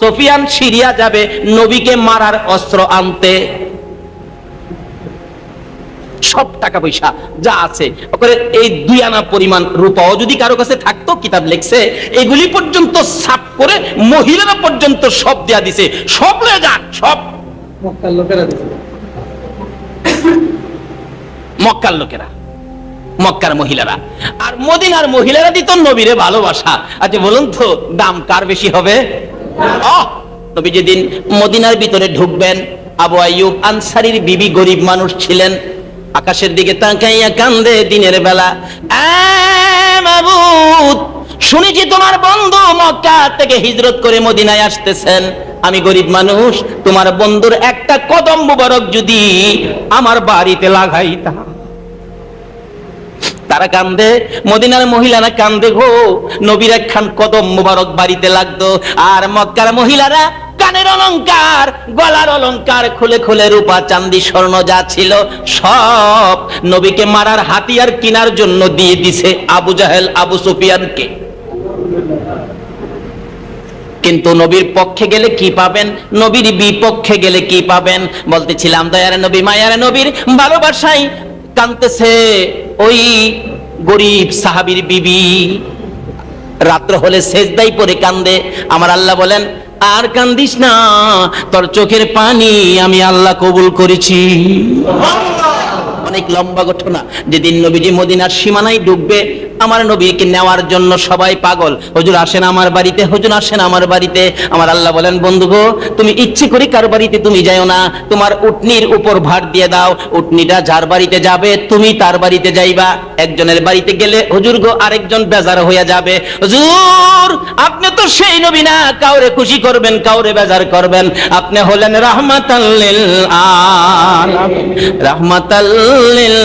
Sofian Syria যাবে নবীকে মারার অস্ত্র আনতে। সব টাকা পয়সা যা আছে এই দুই আনা পরিমাণ রূপাও যদি কারও কাছে থাকতো কিতাব লেখছে এগুলি পর্যন্ত সাফ করে মহিলারা পর্যন্ত সব দেয়া দিছে। সব লয়ে যান সব। মক্কার লোকেরা মক্কার লোকেরা মক্কার মহিলারা। আর মদিনার মহিলারা দিত নবীরে ভালোবাসা। আচ্ছা বলুন তো দাম কার বেশি হবে? নবী যেদিন মদিনার ভিতরে ঢুকবেন। আবু আইয়ুব আনসারির বিবি গরিব মানুষ ছিলেন। আকাশের দিকে তাকাইয়া কান্দে দিনের বেলা। শুনেছি তোমার বন্ধু মক্কা থেকে হিজরত করে মদিনায় আসতেছেন। আমি গরিব মানুষ, তোমার বন্ধুর একটা কদম মুবারক যদি আমার বাড়িতে লাগাইতাম। তারা কান্দে, মদিনার মহিলারা কান্দে গো। নবীর খান কদম মুবারক বাড়িতে লাগতো, আর মক্কার মহিলারা কানের অলংকার, গলার অলংকার, খুলে খুলে রূপা, চান্দি, স্বর্ণ যা ছিল সব নবীকে মারার হাতিয়ার কিনার জন্য দিয়ে দিছে আবু জাহেল, আবু সুফিয়ানকে। কিন্তু নবীর পক্ষে গেলে কি পাবেন? নবীর বিপক্ষে গেলে কি পাবেন? বলতেছিলাম, দয়ার নবী, মায়ার নবীর ভালোবাসাই কানতেছে ওই গরিব সাহাবির বিবি। রাত্র হলে সেজদাই পরে কান্দে। আমার আল্লাহ বলেন আর কান্দিস না তোর চোখের পানি আমি আল্লাহ কবুল করেছি। অনেক লম্বা ঘটনা। যেদিন নবীজি মদিনার সীমানায় ডুববে আমার নবীকে নেওয়ার জন্য সবাই পাগল। হুজুর আসেন আমার বাড়িতে, হুজুর আসেন আমার বাড়িতে। আমার আল্লাহ বলেন, বন্ধু গো, তুমি ইচ্ছে করে কার বাড়িতে তুমি যাও না? তোমার উটনির উপর ভার দিয়ে দাও। উটনিটা যার বাড়িতে যাবে, তুমি তার বাড়িতে যাইবা। একজনের বাড়িতে গেলে, হুজুর গো, আরেকজন বেজার হইয়া যাবে। হুজুর, আপনি তো সেই নবী না। কাউরে খুশি করবেন, কাউরে বেজার করবেন। আপনি হলেন রাহমাতাল্লিল আলামিন। রাহমাতাল্লিল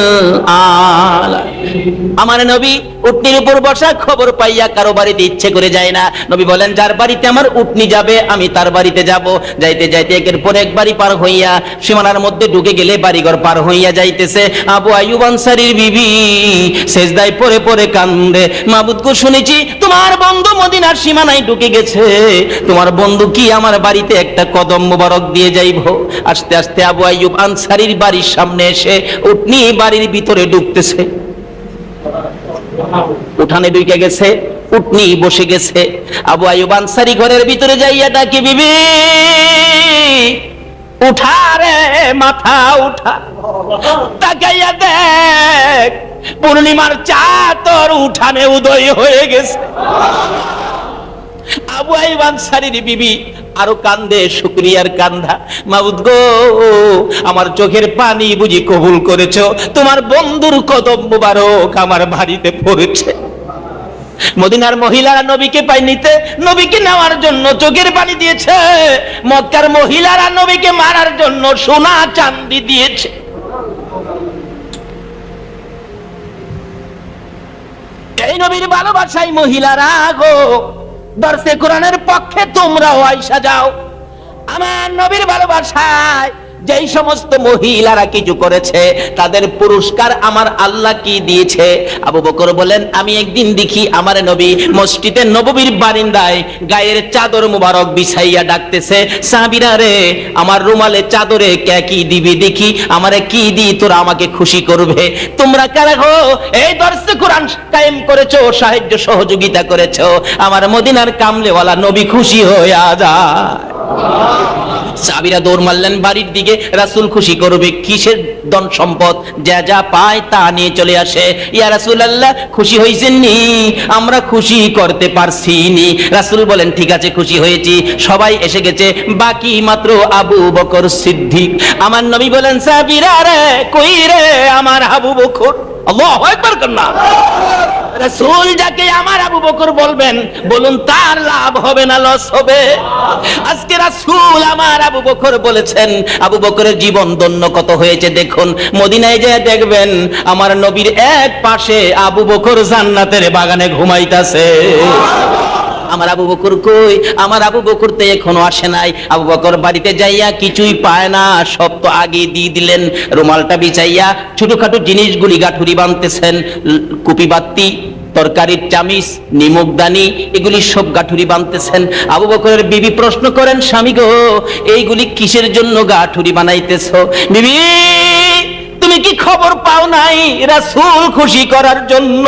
আলামিন। আমার নবী উটনির উপর বসা খবর পাইয়া কারও বাড়িতে ইচ্ছে করে যায় না। নবী বলেন, যার বাড়িতে আমার উটনি যাবে, আমি তার বাড়িতে যাব। যাইতে যাইতে একের পর এক বাড়ি পার হইয়া সীমানার মধ্যে ঢুকে গেলে বাড়িঘর পার হইয়া যাইতেছে। আবু আয়ুব আনসারীর বিবি সেজদায় পরে পরে কান্দে। মাবুদকে শুনেছি তোমার বন্ধু মদিনার সীমানায় ঢুকে গেছে। তোমার বন্ধু কি আমার বাড়িতে একটা কদম মোবারক দিয়ে যাইব? আস্তে আস্তে আবু আইয়ুব আনসারীর বাড়ির সামনে এসে উটনি বাড়ির ভিতরে ঢুকতেছে। উঠানে ঢুকে গেছে, উটনি বসে গেছে। আবু আয়ুব আনসারি ঘরের ভিতরে যাইয়া ডাকি, বিবি, উঠা রে, মাথা উঠা। তাকাইয়া দেখ, পূর্ণিমার চা তোর উঠানে উদয় হয়ে গেছে। আবু আইব আনসারির বিবি আরও কান্দে, শুক্রিয়ার কান্দা। মাউদ গো, আমার চোখের পানি বুঝি কবুল করেছ। তোমার বন্ধুর কদম মুবারক আমার বাড়িতে পড়েছে। মদিনার মহিলারা নবীকে পাই নিতে নবীকে নেওয়ার জন্য চোখের পানি দিয়েছে। মক্কার মহিলারা নবীকে মারার জন্য সোনা চান্দি দিয়েছে। এই নবীর ভালোবাসাই মহিলারা গো দর্শে কোরআনের পক্ষে তোমরাও আইসা যাও। আমার নবীর ভালোবাসায় যেই সমস্ত মহিলারা কিছু করেছে, তাদের পুরস্কার আমার আল্লাহ কি দিয়েছে? আবু বকর বলেন আমি একদিন দেখি আমার নবী মসজিদে নববীর বারিন্দায় গায়ের চাদর মুবারক বিছাইয়া ডাকতেছে সাবিরা রে, আমার রুমালে চাদরে কে কি দিবি দেখি, আমারে কি দি তোরা আমাকে খুশি করবে? তোমরা কারা গো? এই দর্শে কোরআন কায়েম করেছ, সাহায্য সহযোগিতা করেছ, আমার মদিনার কামলেওয়ালা নবী খুশি হইয়া যায়। সাবিরা দৌড় মারলেন, বাড়ির দিকে। রাসুল খুশি করবে, কিসের ধন সম্পদ? যা যা পায় তা নিয়ে চলে আসে। ইয়া রাসুল আল্লাহ খুশি হয়েছেন নি আমরা খুশি করতে পারছি নি রাসুল বলেন, ঠিক আছে, খুশি হয়েছি। সবাই এসে গেছে। বাকি মাত্র আবু বকর সিদ্দিক। আমার নবী বলেন সাবিরা রে, কই রে আমার আবু বকর? আল্লাহ কন্যা রাসূল যাকে আমার আবু বকর বলবেন, বলুন তার লাভ হবে না, লস হবে। আজকে রাসূল আমার আবু বকর বলেছেন, আবু বকরের জীবন দন্য কত হয়েছে দেখুন, মদিনায় যেয়ে দেখবেন, আমার নবীর এক পাশে আবু বকর জান্নাতের বাগানে ঘুমাইতাছে। আমার আবু বকর কই? আমার আবু বকর তো এখনও আসে নাই। আবু বকর বাড়িতে যাইয়া কিছুই পায় না, সব তো আগে দিয়ে দিলেন। রুমালটা বিছাইয়া ছোটখাটো জিনিসগুলি গাঠুরি বানতেছেন কুপি বাত্তি, তরকারির চামিচ নিমুকদানি এগুলি সব গাঠুরি বানতেছেন আবু বকরের বিবি প্রশ্ন করেন, স্বামী গো, এইগুলি কিসের জন্য গাঠুরি বানাইতেছ? বিবি, তুমি কি খবর পাও নাই রাসূল খুশি করার জন্য?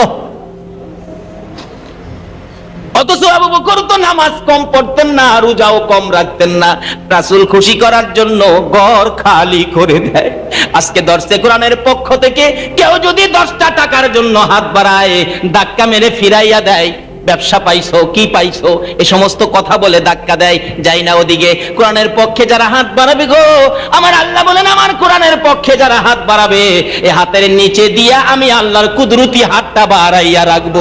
অথচ আবু বকর তো নামাজ কম পড়তেন না, রোজাও কম রাখতেন না। রাসূল খুশি করার জন্য ঘর খালি করে দেয়। আজকে দর্শে কোরআনের পক্ষ থেকে কেউ যদি দশটা টাকার জন্য হাত বাড়ায়, ধাক্কা মেরে ফিরাইয়া দেয়, ব্যবসা পাইছো, কি পাইছো, এ সমস্ত কথা বলে ধাক্কা দেয়, যাই না ওদিকে। কোরআনের পক্ষে যারা হাত বাড়াবে গো, আমার আল্লাহ বলেন, আমার কোরআনের পক্ষে যারা হাত বাড়াবে, এ হাতের নিচে দিয়া আমি আল্লাহর কুদরতি হাতটা বাড়াইয়া রাখব।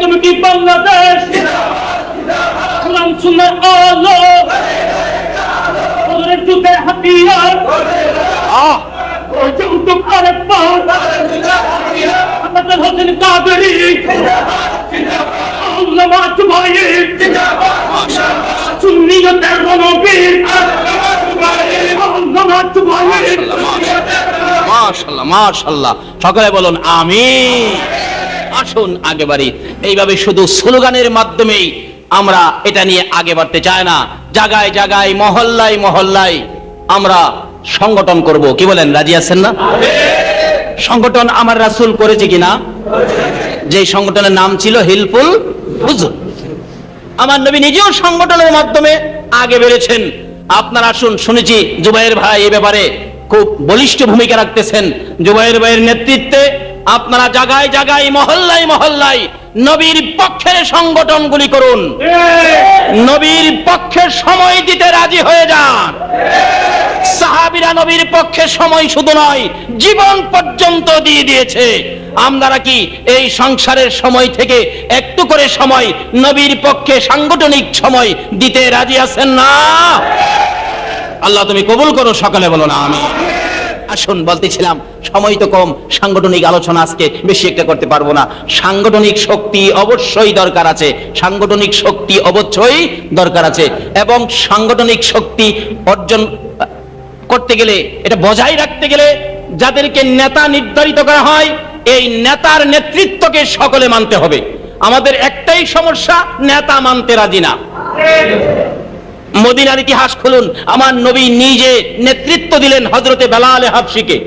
তুমি কি বাংলাদেশ? কোরআন সুন্নার আলো। ওদের যুদ্ধে হাতিয়ার। যৌতুক আরেকবার। আমাদের হোসেন কাবেরি আল্লামা চুবাইয়ে সুন্নিয়তের রণবীর। আল্লামা চুবাইয়ে মাশাল্লাহ সকলে বলুন আসুন আগে বাড়ি। এইভাবে শুধু স্লোগানের মাধ্যমেই আমরা এটা নিয়ে আগে বাড়তে না। মহল্লায় মহল্লায় আমরা সংগঠন করব। কি বলেন, রাজি আছেন না? সংগঠন আমার রাসূল করেছে কিনা? যে সংগঠনের নাম ছিল হিলফুল আমার নবী নিজেও সংগঠনের মাধ্যমে আগে বেড়েছেন। আপনারা আসুন, শুনেছি জুবাইয়ের ভাই এ ব্যাপারে খুব বলিষ্ঠ ভূমিকা রাখতেছেন জুবাইর ভাইয়ের নেতৃত্বে। আপনারা জায়গায় জায়গায় মহল্লায় মহল্লায় নবীর পক্ষের সংগঠনগুলি করুন। নবীর পক্ষে সময় দিতে রাজি হয়ে যান। সাহাবিরা নবীর পক্ষে সময় শুধু নয়, জীবন পর্যন্ত দিয়ে দিয়েছে। আমরা কি এই সংসারের সময় থেকে একটু করে সময় নবীর পক্ষে সাংগঠনিক সময় দিতে রাজি আছেন না? আল্লাহ তুমি কবুল করো, সকালে বলো না আমি আসুন বলতেছিলাম, সময় তো কম, সাংগঠনিক আলোচনা আজকে বেশি একটা করতে পারব না। সাংগঠনিক শক্তি অবশ্যই দরকার আছে, সাংগঠনিক শক্তি অবশ্যই দরকার আছে, এবং সাংগঠনিক শক্তি অর্জন করতে গেলে, এটা বজায় রাখতে গেলে যাদেরকে নেতা নির্ধারিত করা হয়, এই নেতার নেতৃত্বকে সকলে মানতে হবে। আমাদের একটাই সমস্যা, নেতা মানতে রাজি না। মদিনার ইতিহাস খুলুন। আমার নবী নিজে নেতৃত্ব দিলেন হজরতে বেলাল হাফসিকে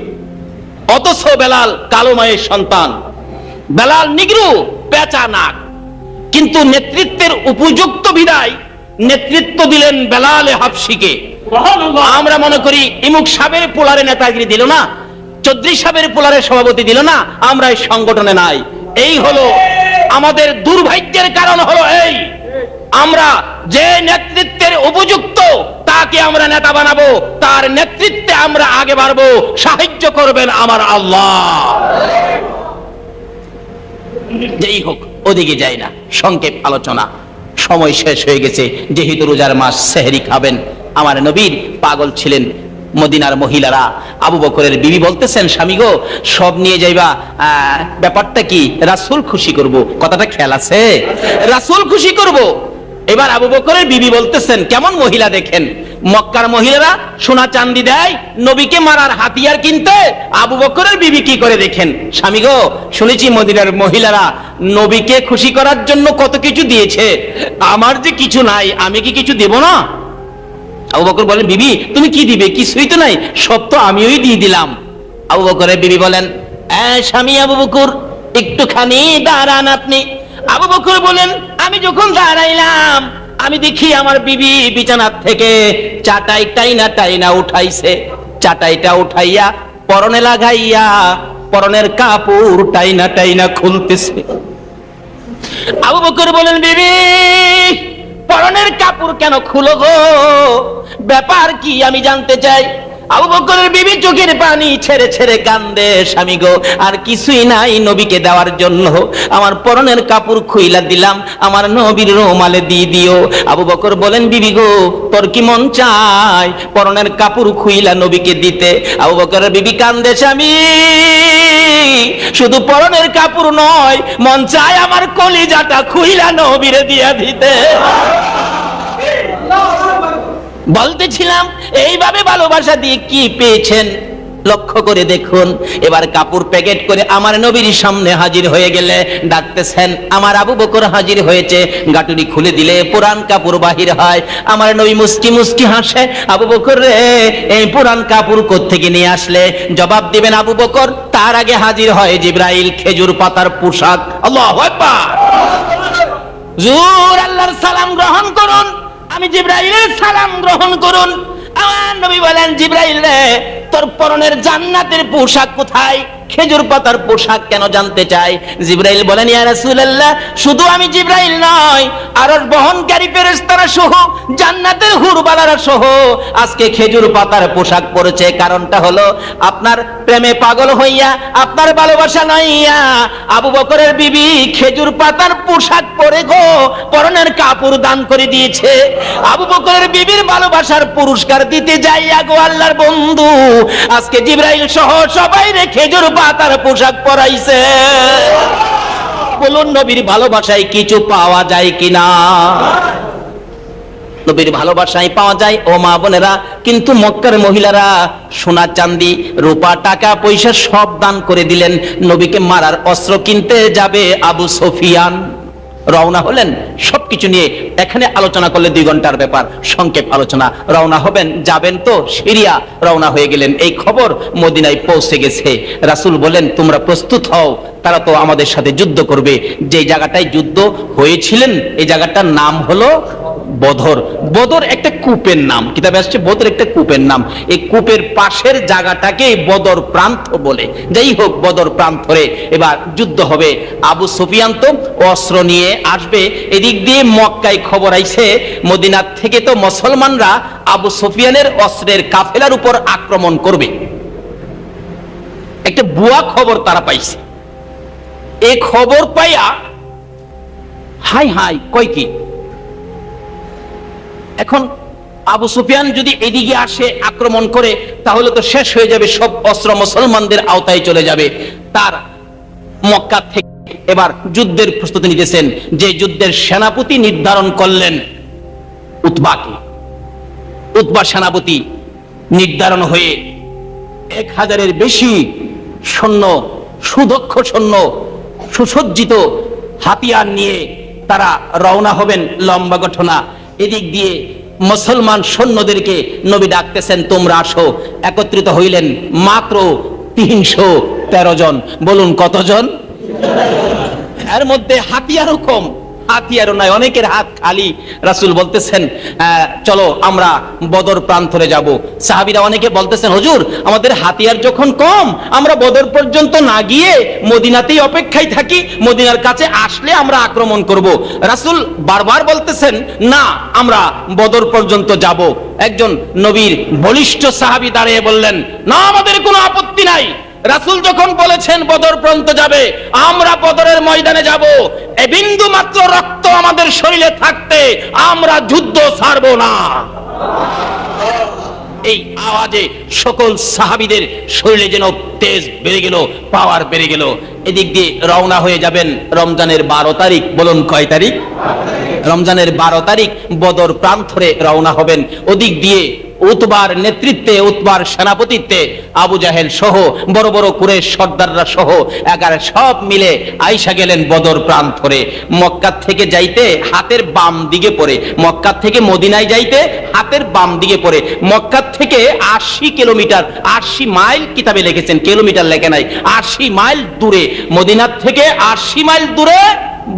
অথচ বেলাল কালো মায়ের সন্তান। বেলাল নিগ্রু পেঁচা নাক। কিন্তু নেতৃত্বের উপযুক্ত বিদায় নেতৃত্ব দিলেন বেলাল হাফসিকে আমরা মনে করি ইমুক সাবের পোলারে নেতাগিরি দিল না চৌধুরী সাবের পোলারে সভাপতি দিল না আমরা এই সংগঠনে নাই। এই হলো আমাদের দুর্ভাগ্যের কারণ হলো এই। আমরা যে নেতৃত্বের উপযুক্ত, তাকে আমরা নেতা বানাবো। তার নেতৃত্বে আমরা আগে বাড়বো। সাহায্য করবেন আমার আল্লাহ। যেই হোক, ওদিকে যাই না। সংক্ষেপ আলোচনা। সময় শেষ হয়ে গেছে। যেহেতু রোজার মাস, সেহরি খাবেন। আমার নবীর পাগল ছিলেন মদিনার মহিলারা। আবু বকরের বিবি বলতেছেন, স্বামী গো, সব নিয়ে যাইবা। ব্যাপারটা কি? রাসূল খুশি করব। কথাটা খেয়াল আছে? রাসূল খুশি করব? এবার আবু বকরের বিবি বলতেছেন কেমন মহিলা দেখেন? মক্কার মহিলারা সোনা চান্দি দেয় নবীকে মারার হাতিয়ার কিনতে আবু বকরের বিবি কি করে দেখেন? স্বামী গো শুনেছি মদিনার মহিলারা নবীকে খুশি করার জন্য কত কিছু দিয়েছে। আমার যে কিছু নাই আমি কি কিছু দেব না? আবু বকর বলেন বিবি তুমি কি দিবে? কিছুই তো নাই সব তো আমিই দিয়ে দিলাম। আবু বকরের বিবি বলেন "এ, স্বামী আবু বকর একটুখানি দাঁড়ান আপনি। আবু বকর বলেন, আমি যখন দাঁড়াইলাম, আমি দেখি আমার বিবি বিছানার থেকে চাটাই টাইনা টাইনা উঠাইছে। চাটাইটা উঠাইয়া পরনে লাগাইয়া, পরনের কাপড় টাইনা টাইনা খুলতেছে। আবু বকর বলেন, বিবি, পরনের কাপড় কেন খুলো গো? ব্যাপার কি আমি জানতে চাই। আবু বকরের বিবি চোখের পানি ছেড়ে ছেড়ে কান্দে, স্বামী গো, আর কিছুই নাই নবীকে দেওয়ার জন্য। আমার পরনের কাপড় খুইলা দিলাম, আমার নবীর রোমালে দিয়ে দিও। আবু বকর বলেন, বিবি গো, তোর কি মন চাই পরনের কাপড় খুইলা নবীকে দিতে? আবু বকরের বিবি কান্দে, স্বামী, শুধু পরনের কাপড় নয়, মন চায় আমার কলিজাটা খুইলা নবীরে দিয়া দিতে। বলতেছিলাম, এইভাবে ভালোবাসা দিয়ে কি পেয়েছেন? লক্ষ্য করে দেখুন। এবার কাপড় প্যাকেট করে আমার নবীর সামনে হাজির হয়ে গেলে ডাকতেছেন, আমার আবু বকর হাজির হয়েছে। গাটুরি খুলে দিলে পুরান কাপড় বাহির হয়। আমার নবী মুস্কি মুস্কি হাসে, আবু বকর রে, এই পুরান কাপড় থেকে নিয়ে আসলে? জবাব দিবেন, আবু বকর, তার আগে হাজির হয় জিব্রাইল খেজুর পাতার পোশাক। আল্লাহ জোর আল্লাহর সালাম গ্রহণ করুন। আমি জিব্রাইলের সালাম গ্রহণ করুন। আমার নবী বলেন, জিব্রাইল রে, তোর পরনের জান্নাতের পোশাক কোথায়? খেজুর পাতার পোশাক কেন জানতে চাই জিব্রাইল বলেন, ইয়া রাসূলুল্লাহ, শুধু আমি জিব্রাইল নয় আর বহনকারী ফেরেশতারা সহ, জান্নাতের হুরবালারা সহ আজকে খেজুর পাতার পোশাক পরেছে। কারণটা হলো, আপনার প্রেমে পাগল হইয়া, আপনার ভালোবাসা নইয়া আবু বকরের বিবি খেজুর পাতার পোশাক পরে গো, পরনের কাপড় দান করে দিয়েছে। আবু বকরের বিবির ভালোবাসার পুরস্কার দিতে যাইয়া গো আল্লাহর বন্ধু। আজকে জিব্রাইল সহ সবাই রে খেজুর পাতার পোশাক পরাইছে। বলুন, নবীর ভালোবাসায় কিছু পাওয়া যায় কিনা? নবীর ভালোবাসায় পাওয়া যায়, ও মা বোনেরা, কিন্তু মক্কার মহিলারা সোনা চান্দি রূপা, টাকা, পয়সা সব দান করে দিলেন। নবীকে মারার অস্ত্র কিনতে যাবে আবু সফিয়ান। রওনা হলেন, সবকিছু নিয়ে এখানে আলোচনা করলে দুই ঘণ্টার ব্যাপার, সংক্ষেপ আলোচনা। রওনা হবেন, যাবেন তো, সিরিয়া রওনা হয়ে গেলেন। এই খবর মদিনায় পৌঁছে গেছে। রাসুল বলেন, তোমরা প্রস্তুত হও, তারা তো আমাদের সাথে যুদ্ধ করবে। যে জায়গাটায় যুদ্ধ হয়েছিলেন, এই জায়গাটার নাম হলো বদর। বদর একটা কূপের নাম। কিতাবে আসছে? বদর একটা কূপের নাম। এই কূপের পাশের জায়গাটাকে বদর প্রান্ত বলে। যাই হোক, বদর প্রান্তরে এবার যুদ্ধ হবে। আবু সুফিয়ান তো অস্ত্র নিয়ে আসবে। এদিক দিয়ে মক্কায় খবর আইছে, মদিনার থেকে তো মুসলমানরা আবু সুফিয়ানের অস্ত্রের কাফেলার উপর আক্রমণ করবে। একটা বুয়া খবর তারা পাইছে। এই খবর পাইয়া, হাই হাই, কয় কি? এখন আবু সুফিয়ান যদি এদিকে আসে আক্রমণ করে, তাহলে তো শেষ হয়ে যাবে সব অস্ত্র মুসলমানদের আওতায় চলে যাবে। তার মক্কা থেকে এবার যুদ্ধের প্রস্তুতি নিতেছেন, যে যুদ্ধের সেনাপতি নির্ধারণ করলেন উতবাকে। উতবা সেনাপতি নির্ধারণ হয়ে এক হাজারের বেশি সৈন্য, সুদক্ষ সৈন্য, সুসজ্জিত হাতিয়ার নিয়ে তারা রওনা হবেন লম্বা ঘটনা। এদিক দিয়ে মুসলমান সৈন্যদেরকে নবী ডাকতেছেন, তোমরা আসো। একত্রিত হইলেন মাত্র তিনশো তেরো জন। বলুন কতজন? এর মধ্যে হাতিয়ারও কম। হাতিয়ারও নাই অনেকের হাত খালি। রাসূল বলতেছেন চলো আমরা বদর প্রান্তরে যাব। সাহাবীরা অনেকে বলতেছেন, হুজুর, আমাদের হাতিয়ার যখন কম, আমরা বদর পর্যন্ত না গিয়ে মদিনাতেই অপেক্ষায় থাকি, মদিনার কাছে আসলে আমরা আক্রমণ করব। রাসূল বারবার বলতেছেন, না, আমরা বদর পর্যন্ত যাব। একজন নবীর বলিষ্ঠ সাহাবী দাঁড়িয়ে বললেন, না, আমাদের কোনো আপত্তি নাই। রাসূল যখন বলেছেন বদর প্রান্ত যাবে, আমরা বদরের ময়দানে যাব। এ বিন্দু মাত্র রক্ত আমাদের শরীরে থাকতে আমরা যুদ্ধ ছাড়ব না। এই আওয়াজে সকল সাহাবিদের শরীরে যেন তেজ বেড়ে গেল, পাওয়ার বেড়ে গেল। এদিক দিয়ে রওনা হয়ে যাবেন রমজানের বারো তারিখ। বলুন কয় তারিখ? রমজানের বারো তারিখ বদর প্রান্তরে রওনা হবেন। ওদিক দিয়ে উতবার নেতৃত্বে, উতবার সেনাপতিত্বে আবু জাহেল সহ, বড় বড় কুরেশ সর্দাররা সহ, এগারো সব মিলে আইসা গেলেন বদর প্রান্তরে। মক্কা থেকে যাইতে হাতের বাম দিকে পড়ে মক্কা থেকে মদিনায় যাইতে হাতের বাম দিকে পড়ে। মক্কা থেকে আশি কিলোমিটার, আশি মাইল কিতাবে লিখেছেন, কিলোমিটার লেখে নাই, আশি মাইল দূরে, মদিনার থেকে আশি মাইল দূরে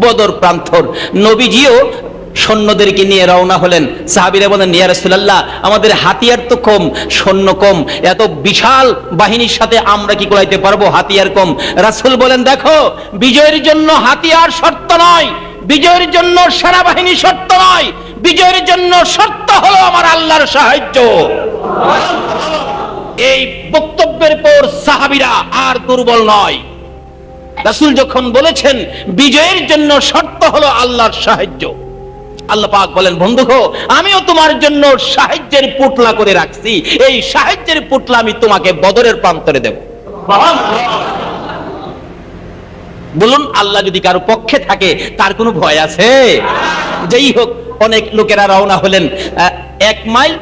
বদর প্রান্তর। নবীজিও সৈন্যদেরকে নিয়ে রওনা হলেন। সাহাবিরা বলেন, ইয়া রাসূলুল্লাহ, আমাদের হাতিয়ার তো কম, সৈন্য কম। এত বিশাল বাহিনীর সাথে আমরা কি করাইতে পারব? হাতিয়ার কম। রাসূল বলেন, দেখো, বিজয়ের জন্য হাতিয়ার শর্ত নয়। বিজয়ের জন্য সেনাবাহিনী শর্ত নয়। বিজয়ের জন্য শর্ত হলো আমার আল্লাহর সাহায্য। এই বক্তব্যের পর সাহাবিরা আর দুর্বল নয়। রাসূল যখন বলেছেন, বিজয়ের জন্য শর্ত হলো আল্লাহর সাহায্য। আল্লাহ পাক বলেন বন্ধু আমিও তোমার জন্য সাহায্যের পুটলা করে রাখছি। এই সাহায্যের পুটলা আমি তোমাকে বদরের প্রান্তরে দেব। বলুন, আল্লাহ যদি কারও পক্ষে থাকে, তার কোনো ভয় আছে? যেই হোক, অনেক লোকেরা রওনা হলেন। এক মাইল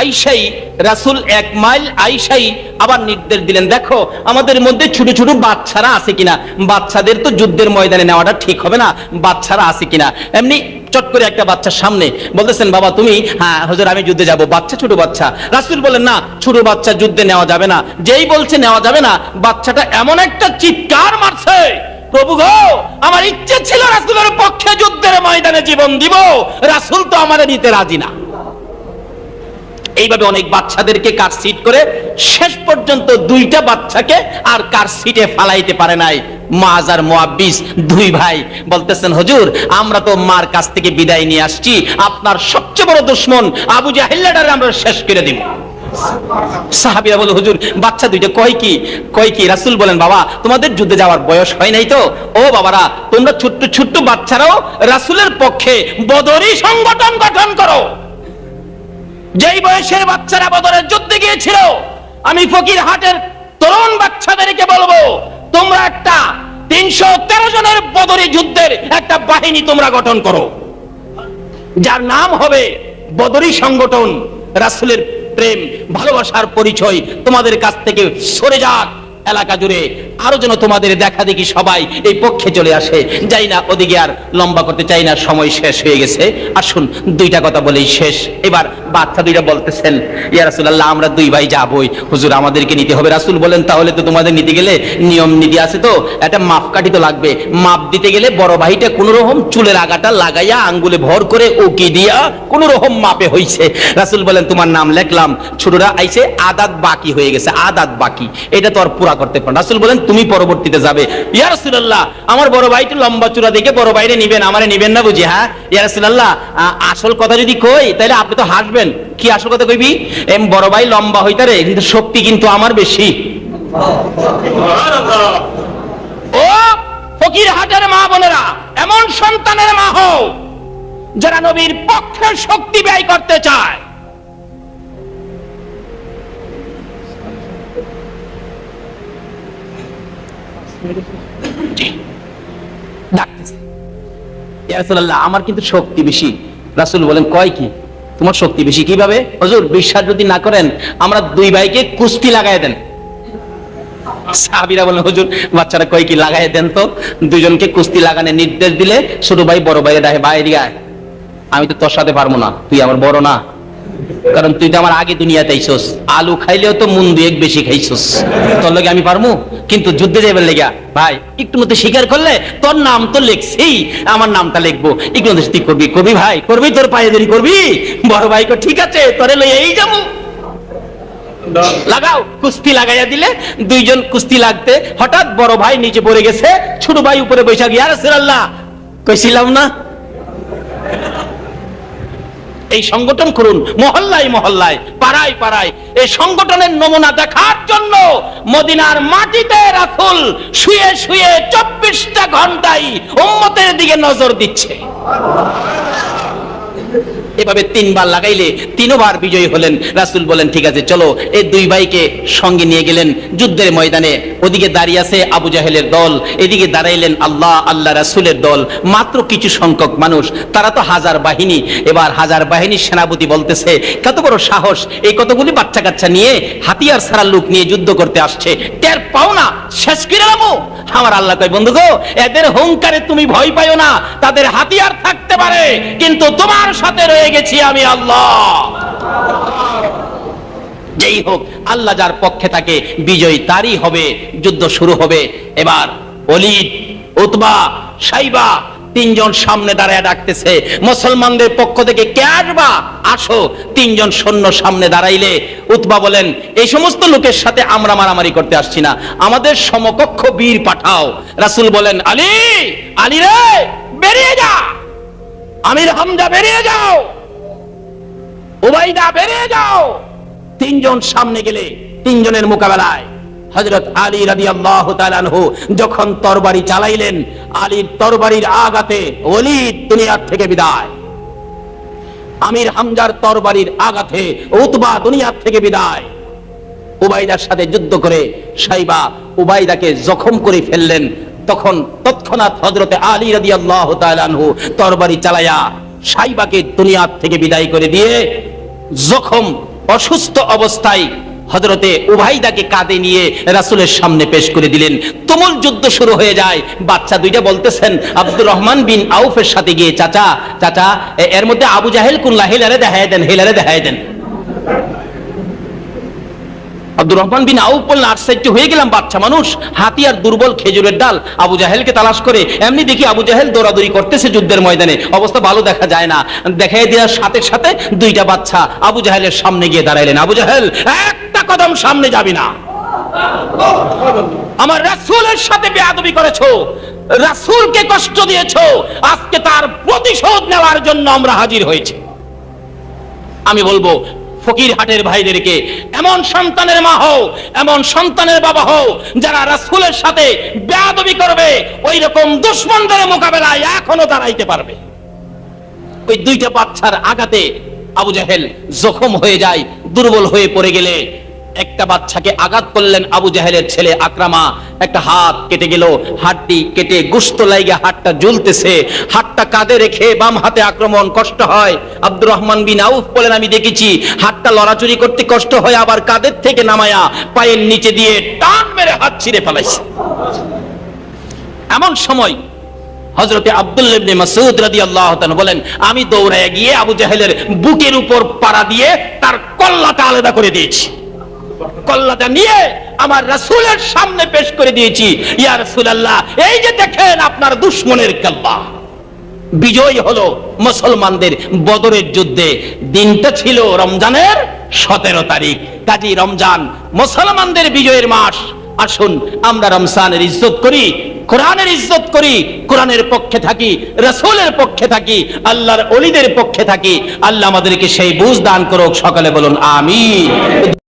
আইসাই, রাসূল এক মাইল আইসাই আবার নির্দেশ দিলেন, দেখো, আমাদের মধ্যে ছোট ছোট বাচ্চারা আছে কিনা? বাচ্চাদের তো যুদ্ধের ময়দানে নেওয়াটা ঠিক হবে না। বাচ্চারা আছে কিনা? এমনি চট করে একটা বাচ্চার সামনে বলতেছেন, বাবা, তুমি হ্যাঁ হজর, আমি যুদ্ধে যাব। বাচ্চা, ছোট বাচ্চা। রাসুল বলেন না, ছোট বাচ্চা যুদ্ধে নেওয়া যাবে না। যেই বলছে নেওয়া যাবে না, বাচ্চাটা এমন একটা চিৎকার মারছে, প্রভু গো, আমার ইচ্ছে ছিল রাসুলের পক্ষে যুদ্ধের ময়দানে জীবন দিব। রাসুল তো আমারে নিতে রাজি না। এইভাবে অনেক বাচ্চাদেরকে কার সিট করে শেষ পর্যন্ত দুইটা বাচ্চাকে আর কার সিটে ফালাইতে পারে নাই। মাজ আর মোয়াব্বিস দুই ভাই বলতেছেন, হুজুর, আমরা তো মার কাছ থেকে বিদায় নিয়ে আসছি। আপনার সবচেয়ে বড় দুশ্মন আবু জাহিল্লাটারে আমরা শেষ করে দিব। সাহাবিরা বলে, হুজুর, বাচ্চা দুইটা কয় কি? কয় কি? রাসূল বলেন, বাবা, তোমাদের যুদ্ধে যাওয়ার বয়স হয় নাই তো? ও বাবারা, তোমরা ছোট্ট ছোট্ট বাচ্চারাও রাসূলের পক্ষে বদরি সংগঠন গঠন করো। যেই বয়সের বাচ্চারা বদরের যুদ্ধে গিয়েছিল, আমি ফকির হাটের তরুণ বাচ্চাদেরকে বলব, তোমরা একটা তিনশো তেরো জনের বদরি যুদ্ধের একটা বাহিনী তোমরা গঠন করো। যার নাম হবে বদরি সংগঠন। রাসূলের প্রেম, ভালোবাসার পরিচয় তোমাদের কাছ থেকে সরে যাক। এলাকা জুড়ে আরও যেন তোমাদের দেখা দেখি সবাই এই পক্ষে চলে আসে। যাই না, ওদিকে আর লম্বা করতে চাই না, সময় শেষ হয়ে গেছে। আসুন, দুইটা কথা বলেই শেষ। এবার বাচ্চা দুইটা বলতেছেন, ইয়া রাসূলুল্লাহ, আমরা দুই ভাই যাবই। হুজুর, আমাদেরকে নিতে হবে রাসূল বলেন, তাহলে তো তোমাদের নিতে গেলে নিয়ম নীতি আছে তো? একটা মাপকাঠি তো লাগবে। মাপ দিতে গেলে বড় ভাইটা কোন রকম চুলের আগাটা লাগাইয়া আঙ্গুলে ভর করে উকি দিয়া কোন রকম মাপে হইছে। রাসূল বলেন, তোমার নাম লেখলাম। ছোটরা আইছে, আদাত বাকি হয়ে গেছে, আদাত বাকি। এটা তো আর পুরা করতে পারেন রাসূল বলেন, তুমি পরবর্তীতে যাবে। ইয়া রাসূলুল্লাহ, আমার বড় লম্বা চূড়া দেখে বড় ভাইরে নিবেন, আমারে নিবেন না বুঝি হ্যাঁ? ইয়া রাসূলুল্লাহ, আ- আসল কথা যদি কই, তাহলে আপনি তো হাসবেন। কি আসল কথা কইবি? এম বড় ভাই লম্বা হইতারে কিন্তু শক্তি কিন্তু আমার বেশি। ও, ফকির হাটের মা বোনেরা, এমন সন্তানের মা হও, যারা নবীর পক্ষে শক্তি ব্যয় করতে চায়। আমার কিন্তু শক্তি বেশি। রাসুল বলেন, কয় কি? তোমার শক্তি বেশি। কীভাবে? হজুর, বিশ্বাস যদি না করেন, আমরা দুই ভাইকে কুস্তি লাগাই দেন। সাহাবিরা বলেন হুজুর, বাচ্চারা কয় কি লাগাই দেন তো? দুজনকে কুস্তি লাগানোর নির্দেশ দিলে ছোট ভাই বড় ভাই ডাকে বাইরে আয়। আমি তো তোর সাথে পারব না, তুই আমার বড় না। কারণ তুই তো আমার আগে দুনিয়াতে আইছস আলু খাইলেও তো মুন দুয়েক বেশি খাইছস তোর লগে আমি পারমু? কিন্তু যুদ্ধে যাইবার লেগা ভাই, একটু মধ্যে স্বীকার করলে তোর নাম তো লেখছি, আমার নামটা লিখব। একটু মধ্যে তুই করবি করবি ভাই, করবি, তোর পায়ে দেরি করবি? বড় ভাই ঠিক আছে, তোরে লই এই যাব। লাগাও, কুস্তি লাগাইয়া দিলে দুইজন কুস্তি লাগতে, হঠাৎ বড় ভাই নিচে পড়ে গেছে, ছোট ভাই উপরে বৈশাখ ইয়া রাসূলুল্লাহ কইছিলাম না? এই সংগঠন করুন মহল্লায় মহল্লায়, পাড়ায় পাড়ায়। এই সংগঠনের নমুনা দেখার জন্য মদিনার মাটিতে রাসুল শুয়ে শুয়ে চব্বিশটা ঘন্টায় উম্মতের দিকে নজর দিচ্ছে। এভাবে তিনবার লাগাইলে তিনবার বিজয়ী হলেন। রাসূল বলেন, ঠিক আছে, চলো। এই দুই ভাইকে সঙ্গে নিয়ে গেলেন যুদ্ধের ময়দানে। ওদিকে দাঁড়িয়ে আছে আবু জাহেলের দল, এদিকে দাঁড়াইলেন আল্লাহ আল্লাহ রাসূলের দল। মাত্র কিছু সংখ্যক মানুষ, তারা তো হাজার বাহিনী। এবার হাজার বাহিনীর সেনাপতি বলতেছে, কত বড় সাহস, এই কতগুলি বাচ্চা কাচ্চা নিয়ে হাতিয়ার ছাড়া লোক নিয়ে যুদ্ধ করতে আসছে। শেষ করে আমার আল্লাহ কয়, বন্ধু গো, এদের তুমি ভয় পাইও না, তাদের হাতিয়ার থাকতে পারে, কিন্তু তোমার সাথে রয়ে গেছি আমি আল্লাহ। যেই হোক, আল্লাহ যার পক্ষে থাকে, বিজয় তারই হবে, যুদ্ধ শুরু হবে। এবার অলিদ উতবা, সাইবা তিনজন সামনে দাঁড়ায় ডাকতেছে, মুসলমানদের পক্ষ থেকে কে আসবা? আসো। তিনজন সৈন্য সামনে দাঁড়াইলে উতবা বলেন, এই সমস্ত লোকের সাথে আমরা মারামারি করতে আসছি না। আমাদের সমকক্ষ বীর পাঠাও। রাসুল বলেন, আলী আলী রে, বেরিয়ে যা। আমির হামজা, বেরিয়ে যাও। উবাইদা, বেরিয়ে যাও। তিনজন সামনে গেলে তিনজনের মোকাবেলায় হযরত আলী রাদিয়াল্লাহু তাআলা আনহু যখন তরবারি চালাইলেন, আলীর তরবারির আঘাতে ওলীদ দুনিয়ার থেকে বিদায়। আমির হামজার তরবারির উতবা থেকে বিদায়। উবাইদার সাথে যুদ্ধ করে সাইবা উবাইদাকে জখম করে ফেললেন। তখন তৎক্ষণাৎ হজরতে আলী রাদি আল্লাহ আনহু তরবারি চালায়া সাইবাকে দুনিয়ার থেকে বিদায় করে দিয়ে জখম অসুস্থ অবস্থায় হজরতে উভাইদাকে কাঁধে নিয়ে রাসুলের সামনে পেশ করে দিলেন। তুমুল যুদ্ধ শুরু হয়ে যায়। বাচ্চা দুইটা বলতেছেন, আব্দুর রহমান বিন আউফের সাথে গিয়ে চাচা চাচা এর মধ্যে আবু জাহেল কুল্লা হেলারে দেখায় দেন হেলারে দেখায় দেন। আব্দুর রহমান বিন আউফ বললেন সাইডটি হয়ে গেলাম বাচ্চা মানুষ। হাতি আর দুর্বল খেজুরের ডাল। আবু জাহেলকে তালাশ করে, এমনি দেখি আবু জাহেল দৌড়াদৌড়ি করতেছে যুদ্ধের ময়দানে। অবস্থা ভালো দেখা যায় না। দেখাই দেওয়ার সাথে সাথে দুইটা বাচ্চা আবু জাহেলের সামনে গিয়ে দাঁড়াইলেন। আবু জাহেল একটা কদম সামনে যাবি না। আমার রাসূলের সাথে বেয়াদবি করেছ, রাসূলকে কষ্ট দিয়েছ, আজকে তার প্রতিশোধ নেওয়ার জন্য আমরা হাজির হয়েছি। আমি বলব, ফকির হাটের ভাইদেরকে, এমন সন্তানের মা হও, এমন সন্তানের বাবা হও, যারা রাসূলের সাথে বেয়াদবি করবে, ওই রকম দুশ্মনদের মোকাবেলায় এখনও দাঁড়াইতে পারবে। ওই দুইটা বাচ্চার আঘাতে আবু জাহেল জখম হয়ে যায়, দুর্বল হয়ে পড়ে গেলে একটা বাচ্চাকে আঘাত করলেন আবু জাহেলের ছেলে আক্রামা। একটা হাত কেটে গেল, হাতটি কেটে গুস্ত লাইগে হাতটা জ্বলতেছে। হাতটা কাঁধে রেখে বাম হাতে আক্রমণ, কষ্ট হয়। আব্দুর রহমান বিন আউফ বলেন, আমি দেখেছি, হাতটা লড়াচড়ি করতে কষ্ট হয়, আবার কাঁধের থেকে নামায়া পায়ের নিচে দিয়ে টান মেরে হাত ছিঁড়ে ফেলাইছে। এমন সময় হজরতে আব্দুল্লাহ ইবনে মাসউদ রাদিয়াল্লাহু তাআলা বলেন, আমি দৌড়ায় গিয়ে আবু জাহেলের বুকের উপর পাড়া দিয়ে তার কল্লাটা আলাদা করে দিয়েছি। কল্লাটা নিয়ে আমার রাসূলের সামনে পেশ করে দিয়েছি। ইয়া রাসূলুল্লাহ, এই যে দেখেন আপনার দুশমনের কল্লা। বিজয় হলো মুসলমানদের বদরের যুদ্ধে। দিনটা ছিল রমজানের সতেরো তারিখ। কাজী রমজান, মুসলমানদের বিজয়ের মাস। আসুন, আমরা রমজানের ইজ্জত করি, কোরআনের ইজ্জত করি, কোরআনের পক্ষে থাকি, রসুলের পক্ষে থাকি, আল্লাহর অলিদের পক্ষে থাকি। আল্লাহ আমাদেরকে সেই বুঝ দান করুক, সকালে বলুন, আমিন।